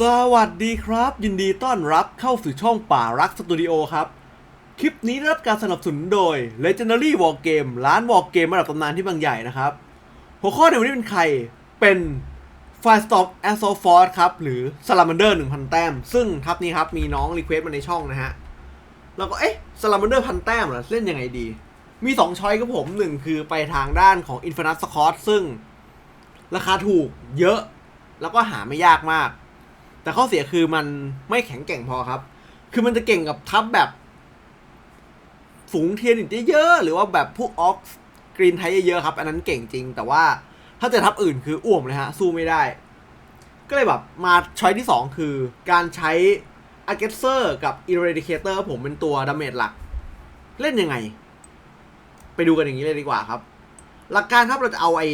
สวัสดีครับ ยินดีต้อนรับเข้าสู่ช่องป่ารักสตูดิโอครับ คลิปนี้ได้รับการสนับสนุนโดย Legendary War Game ร้าน War Game ระดับตำนานที่บางใหญ่นะครับ หัวข้อในวันนี้เป็นใครเป็น Firestorm Assault Force ครับ หรือ Salamander 1000 แต้ม ซึ่งทัพนี้ครับ มีน้องรีเควสต์มาในช่องนะฮะแล้วก็เอ๊ะ Salamander พันแต้มเหรอเล่นยังไงดี มี 2 ช้อยครับผมหนึ่งคือไปทางด้านของ Infinite Scott ซึ่ง ราคาถูกเยอะ แล้วก็หาไม่ยากมาก แต่ข้อเสียคือมันไม่แข็งแกร่งพอครับ คือมันจะเก่งกับทัพแบบฝูงเทียนอีกเยอะๆหรือว่าแบบพวกออกกรีนไทยเยอะๆครับ อันนั้นเก่งจริง แต่ว่าถ้าเจอทัพอื่นคืออ้วมเลยฮะ สู้ไม่ได้ ก็เลยแบบมาช้อยที่ 2 คือ การใช้ a g g r e s s o r กับ Eradicator ผมเป็นตัวดาเมจหลัก เล่นยังไง ไปดูกันอย่างนี้เลยดีกว่าครับ หลักการครับเราจะเอาไอ้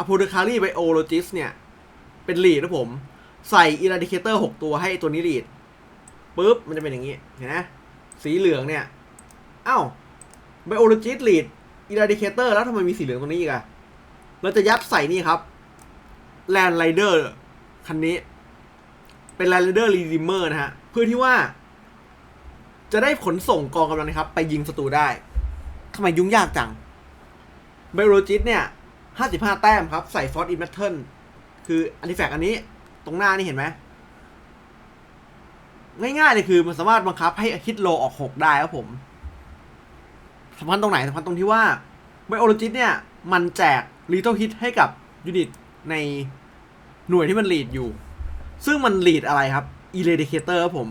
a p o t h e c a r y Biologist เนี่ย เป็นลีดนะผม ใส่ Eradicator 6ตัวให้ตัวนี้ลีดปุ๊บ มันจะเป็นอย่างนี้ เห็นไหมสีเหลืองเนี่ยเอ้า Biologist lead Eradicator แล้วทำไมมีสีเหลืองตรงนี้อีกอะเราจะยัดใส่นี่ครับ Land Rider คันนี้ เป็น Land Rider Redeemer นะฮะ เพื่อที่ว่า จะได้ขนส่งกองกำลังนะครับ ไปยิงศัตรูได้ทำไมยุ่งยากจัง Biologist เนี่ย 55 แต้มครับ ใส่ Force in Battle คืออันติแฟกอันนี้ ตรงหน้านี่เห็นไหมง่ายๆเลยคือมันสามารถบังคับให้ฮิตโลออก6ได้ครับผมสำคัญตรงไหนสำคัญตรงที่ว่าไบโอโลจิสเนี่ย มันแจกลีโตฮิตให้กับยูนิตในหน่วยที่มันลีดอยู่ ซึ่งมันลีดอะไรครับ Eradicator ครับผม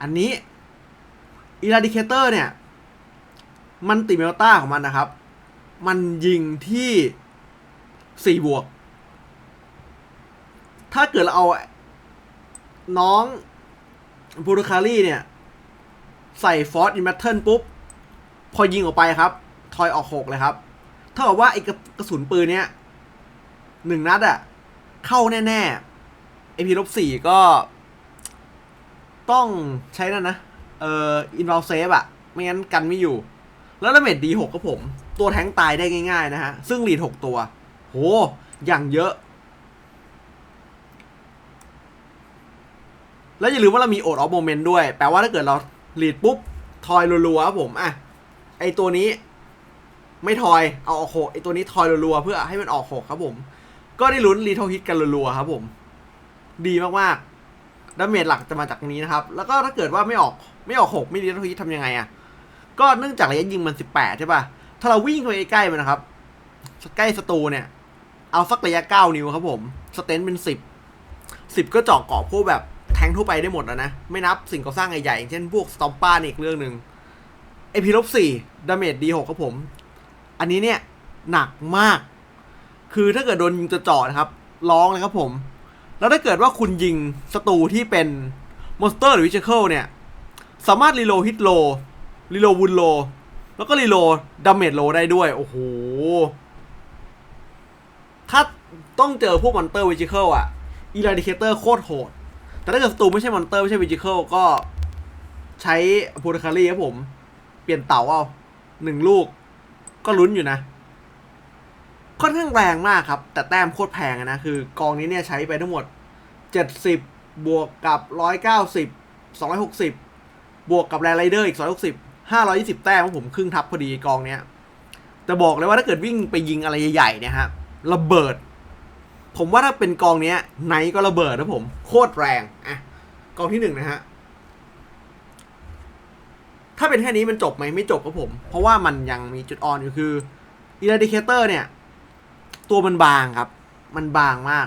อันนี้ Eradicator เนี่ย มันติเมลต้าของมันนะครับ มันยิงที่ 4 บวก ถ้าเกิดเราเอาน้องบูรคารีเนี่ย ใส่ฟอร์สอินแมทเทิลปุ๊บ พอยิงออกไปครับ ทอยออกหกเลยครับ เท่ากับว่าไอ้กระกระสุนปืนเนี้ยหนึ่งนัดอะเข้าแน่ๆไอพีลบสี่ก็ ต้องใช้นั่นนะ เอ่ออินวอลเซฟอะไม่งั้นกันไม่อยู่ แล้วดาเมจดีหกครับผม ตัวแทงตายได้ง่ายๆนะฮะ ซึ่งลีดหกตัว โห อย่างเยอะ แล้วอย่าลืมว่าเรามีโอดออฟโมเมนต์ด้วย แปลว่าถ้าเกิดเราลีดปุ๊บ ทอยรัวๆครับผมอะไอตัวนี้ ไม่ทอยเอาออกหกไอตัวนี้ทอยรัวๆเพื่อให้มันออกหกครับผม ก็ได้ลุ้นรีทอฮิตกันรัวๆครับผม ดีมากๆดาเมจหลักจะมาจากตรงนี้นะครับ แล้วก็ถ้าเกิดว่าไม่ออกไม่ออกหกไม่รีทอฮิตทำยังไงอะก็เนื่องจากระยะยิงมันสิบแปดใช่ป่ะ ถ้าเราวิ่งไปใกล้ๆมันนะครับ ใกล้ศัตรูเนี่ย เอาสักระยะเก้านิ้วครับผม สเตนเป็นสิบสิบก็เจาะเกาะพวกแบบ แทงทั่วไปได้หมดแล้วนะ ไม่นับสิ่งก่อสร้างใหญ่ๆอย่างเช่นพวกสตอมป้าอีกเรื่องหนึ่งเอพีลบสี่ดาเมจดีหกครับผม อันนี้เนี่ย หนักมาก คือถ้าเกิดโดนยิงจะเจาะนะครับ ร้องเลยครับผม แล้วถ้าเกิดว่าคุณยิงศัตรูที่เป็นมอนสเตอร์หรือวิชเคิลเนี่ย สามารถรีโลฮิตโลรีโลวุนโล แล้วก็รีโลดาเมจโลได้ด้วย โอ้โห ถ้าต้องเจอพวกมอนเตอร์วิจิเคิลอะอีราดิเคเตอร์โคตรโหด แต่ถ้าเกิดศัตรูไม่ใช่มอนเตอร์ไม่ใช่วิจิเคิลก็ใช้โพลคารีครับผม เปลี่ยนเต่าเอาหนึ่งลูก ก็ลุ้นอยู่นะ ค่อนข้างแรงมากครับ แต่แต้มโคตรแพงนะ คือกองนี้เนี่ยใช้ไปทั้งหมด 70 บวกกับ 190 260 บวกกับแรไรเดอร์อีก 260 520 แต้มของผมครึ่งทับพอดีกองเนี้ยแต่บอกเลยว่าถ้าเกิดวิ่งไปยิงอะไรใหญ่ๆเนี่ยฮะระเบิด ผมว่าถ้าเป็นกองเนี้ยไนก็ระเบิดนะผม โคตรแรงอะกองที่หนึ่งนะฮะถ้าเป็นแค่นี้มันจบไหมไม่จบครับผม เพราะว่ามันยังมีจุดอ่อนอยู่คือ Eradicator เนี่ย ตัวมันบางครับ มันบางมาก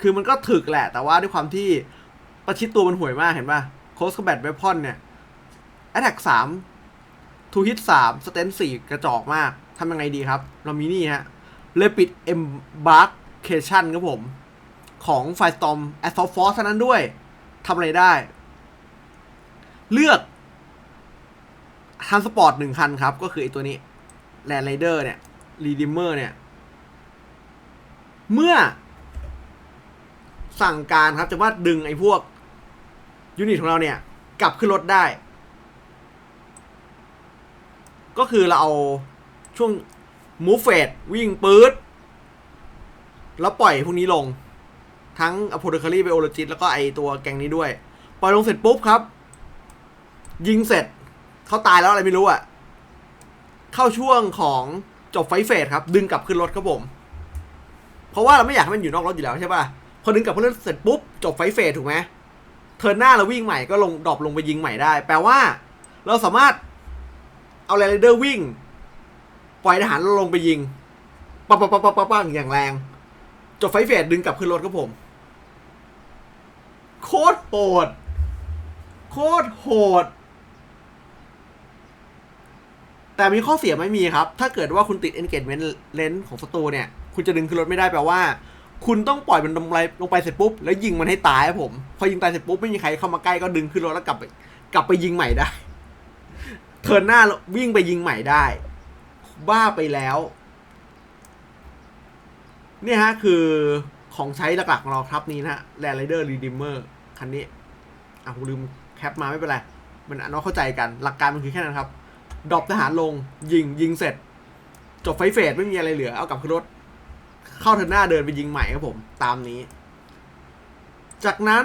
คือมันก็ถึกแหละ แต่ว่าด้วยความที่ประชิดตัวมันห่วยมากเห็นป่ะ Close Combat Weapon เนี่ย Attack 3ทูฮิตสามสเตนสี่กระจอกมากทำยังไงดีครับ เรามีนี่ฮะเลปิดเอ็มบาร์ ครับผม ของ Firestorm Assault Force เท่านั้นด้วยทำอะไรได้ เลือกทันสปอร์ตหนึ่งคันครับ ก็คือไอตัวนี้ Land Rider เนี่ย Redeemer เนี่ย เมื่อ สั่งการครับจะว่าดึงไอ้พวก ยูนิตของเราเนี่ย กลับขึ้นรถได้ ก็คือเราเอาช่วงมูฟเฟดวิ่งปื๊ด แล้วปล่อยพวกนี้ลง ทั้งอโพเดคารีไบโอโลจิตแล้วก็ไอตัวแกงนี้ด้วย ปล่อยลงเสร็จปุ๊บครับ ยิงเสร็จเขาตายแล้วอะไรไม่รู้อะเข้าช่วงของจบไฟเฟสครับ ดึงกลับขึ้นรถครับผม เพราะว่าเราไม่อยากให้มันอยู่นอกรถอยู่แล้วใช่ป่ะพอดึงกลับขึ้นรถเสร็จปุ๊บจบไฟเฟสถูกไหมเทิร์นหน้าเราวิ่งใหม่ก็ลงดรอปลงไปยิงใหม่ได้ แปลว่า เราสามารถเอาแรเดอร์วิ่ง ปล่อยทหารลงไปยิงปังปังปังปังปังปังอย่างแรง จบไฟเฟสดึงกลับขึ้นรถครับผม โคตรโหด โคตรโหด แต่มีข้อเสียไม่มีครับ ถ้าเกิดว่าคุณติด engagement lens ของศัตรูเนี่ย คุณจะดึงขึ้นรถไม่ได้แปลว่า คุณต้องปล่อยมันลงไปลงไปเสร็จปุ๊บ แล้วยิงมันให้ตายครับผม พอยิงตายเสร็จปุ๊บไม่มีใครเข้ามาใกล้ก็ดึงขึ้นรถแล้วกลับไปกลับไปยิงใหม่ได้ เทินหน้าวิ่งไปยิงใหม่ได้ บ้าไปแล้ว เนี่ยฮะคือของใช้หลักๆของเราครับนี้นะฮะ Land Rider Redeemer คันนี้อะผมลืมแคปมาไม่เป็นไร มันอันน้อยเข้าใจกันหลักการมันคือแค่นั้นครับดรอปทหารลงยิงยิงเสร็จ จบไฟเฟสไม่มีอะไรเหลือ เอากลับขึ้นรถ เข้าเทิร์นหน้าเดินไปยิงใหม่ครับผมตามนี้ จากนั้น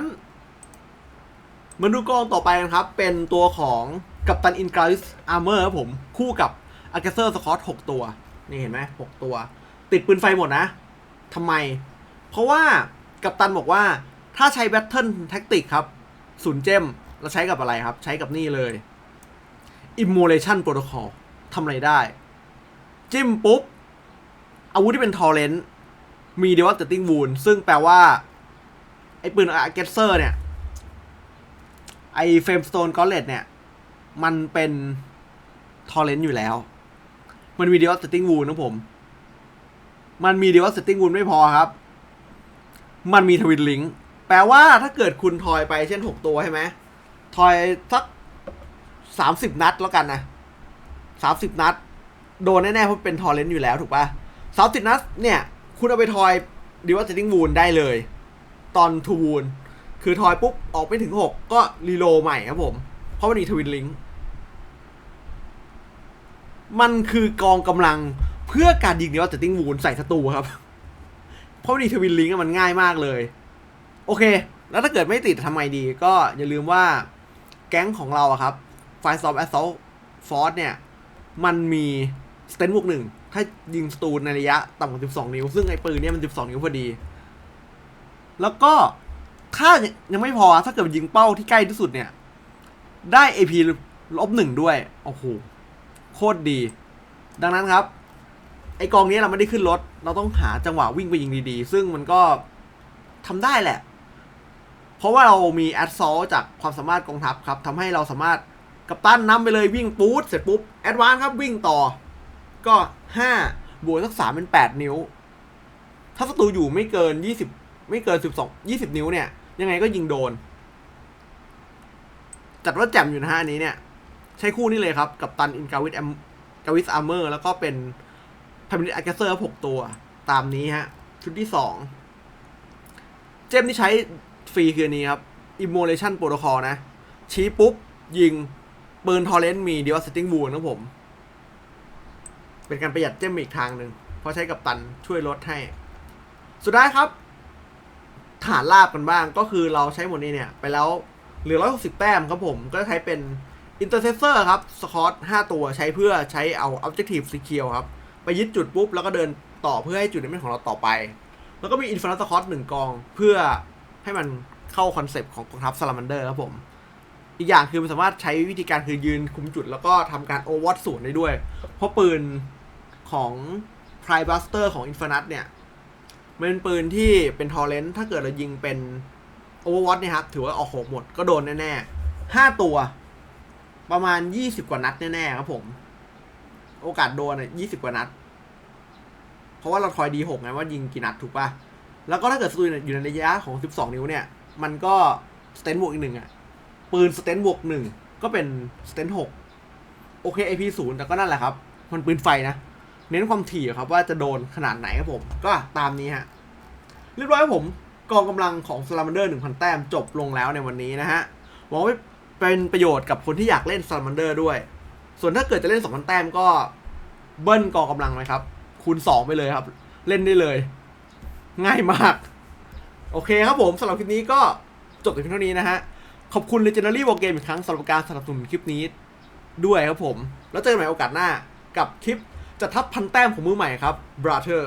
มาดูกองต่อไปกันครับ เป็นตัวของกัปตันอินกรา s สอาร์เมอร์ครับผม คู่กับอาร์เกเซอร์สคอตหกตัว นี่เห็นไหมหกตัว ติดปืนไฟหมดนะ ทำไม เพราะว่ากัปตันบอกว่าถ้าใช้แบทเทิลแท็กติกครับศูนย์เจมเราใช้กับอะไรครับ ใช้กับนี่เลย Immolation Protocol ทำอะไรได้ จิ้มปุ๊บ อาวุธที่เป็นทอร์เรนต์มีเดวัตติ้งวูนซึ่งแปลว่า ไอ้ปืนอาร์เกเซอร์เนี่ย ไอ้เฟมสโตนกอลเลตเนี่ย มันเป็นทอร์เรนต์อยู่แล้ว มันมีเดวัตติ้งวูนนะผม มันมีเดวัตติ้งวูนไม่พอครับ มันมีทวินลิงแปลว่าถ้าเกิดคุณทอยไปเช่น 6 ตัวใช่ไหมทอยสักสามสิบนัดแล้วกันนะสามสิบนัด โดนแน่ๆเพราะเป็นทอร์เรนต์อยู่แล้วถูกปะสามสิบนัดเนี่ย คุณเอาไปทอยดีว่าเซตติ้งวูนได้เลย ตอนทูวูนคือทอยปุ๊บ ออกไปถึงหกก็รีโลใหม่ครับผม เพราะมันมีทวินลิงมันคือกองกำลัง เพื่อการยิงเดียว่าเซตติ้งวูนใส่ศัตรูครับ เพราะมันมีทวินลิงก์อะมันง่ายมากเลย โอเค แล้วถ้าเกิดไม่ติดทำไงดี ก็อย่าลืมว่าแก๊งของเราอะครับไฟซอฟแอสซอลฟอร์เนี่ย มันมีสเตนบวกหนึ่งถ้ายิงสตูนในระยะต่ำกว่า 12 นิ้ว ซึ่งไอ้ปืนเนี่ยมัน 12 นิ้วพอดี แล้วก็ถ้ายังไม่พอถ้าเกิดยิงเป้าที่ใกล้ที่สุดเนี่ย ได้ AP ลบหนึ่งด้วย โอ้โห โคตรดี ดังนั้นครับ ไอกองนี้เราไม่ได้ขึ้นรถ เราต้องหาจังหวะวิ่งไปยิงดีๆ ซึ่งมันก็ทำได้แหละ เพราะว่าเรามีแอดซอลจากความสามารถกองทัพครับทำให้เราสามารถกับตันนำไปเลยวิ่งปูดเสร็จปุ๊บแอดวานครับวิ่งต่อ ก็ห้าบวกสักสามเป็นแปดนิ้ว ถ้าศัตรูอยู่ไม่เกินยี่สิบไม่เกินสิบสองยี่สิบนิ้วเนี่ย ยังไงก็ยิงโดน จัดว่าแจ่มอยู่นะฮะอันนี้เนี่ย ใช้คู่นี้เลยครับ กับตันอินกาวิสแอมกาวิสอาร์เมอร์แล้วก็เป็น พามิลิตอาร์เกเซอร์หกตัว ตามนี้ฮะ ชุดที่สองเจมที่ใช้ฟรีคือนี้ครับ Immolation Protocol นะ ชี้ปุ๊บ ยิง ปืนทอร์เรนต์มี d e v a s t a t i n g Wound นะผม เป็นการประหยัดเจมอีกทางหนึ่งเพราะใช้กับตันช่วยลดให้ สุดท้ายครับ ฐานลาบกันบ้างก็คือเราใช้หมดนี้เนี่ย ไปแล้วเหลือ 160 แต้มครับผม ก็ใช้เป็น Intercessor ครับสคอต5ตัวใช้เพื่อใช้เอา Objective Secure ครับ ไปยึดจุดปุ๊บแล้วก็เดินต่อเพื่อให้จุดนี้เป็นของเราต่อไป แล้วก็มี Infinite Squad หนึ่งกองเพื่อให้มันเข้าคอนเซปต์ของกองทัพ Salamander ครับผม อีกอย่างคือมันสามารถใช้วิธีการคือยืนคุมจุดแล้วก็ทำการโอเวอร์สูนได้ด้วย เพราะปืนของ Prime Buster ของ Infinite เนี่ยมันเป็นปืนที่เป็นทอร์เรนต์ถ้าเกิดเรายิงเป็นโอเวอร์วอตเนี่ยครับ ถือว่าออกหกหมดก็โดนแน่ๆห้าตัว ประมาณยี่สิบกว่านัดแน่ๆครับผม โอกาสโดนอะยี่สิบกว่านัด เพราะว่าเราทอยดีหกไงว่ายิงกี่นัดถูกปะแล้วก็ถ้าเกิดสตูอยู่ในระยะของสิบสองนิ้วเนี่ย มันก็สเตนบวกอีกหนึ่งอะปืนสเตนบวกหนึ่งก็เป็นสเตนหกโอเค AP ศูนย์แต่ก็นั่นแหละครับ มันปืนไฟนะ เน้นความถี่ครับว่าจะโดนขนาดไหนครับผม ก็ตามนี้ฮะ เรียบร้อยครับผมกองกำลังของ Salamander 1,000แต้มจบลงแล้วในวันนี้นะฮะหวังว่าเป็นประโยชน์กับคนที่อยากเล่น Salamander ด้วย ส่วนถ้าเกิดจะเล่น 2,000 แต้มก็เบิ้ลกองกำลังไหมครับ คูณ 2 ไปเลยครับ เล่นได้เลย ง่ายมาก โอเคครับผมสำหรับคลิปนี้ก็จบแต่เพียงเท่านี้นะฮะ ขอบคุณ Legendary War Game อีกครั้งสำหรับการสนับสนุนคลิปนี้ด้วยครับผม แล้วเจอกันใหม่โอกาสหน้ากับคลิปจะทับพันแต้มของมือใหม่ครับ Brother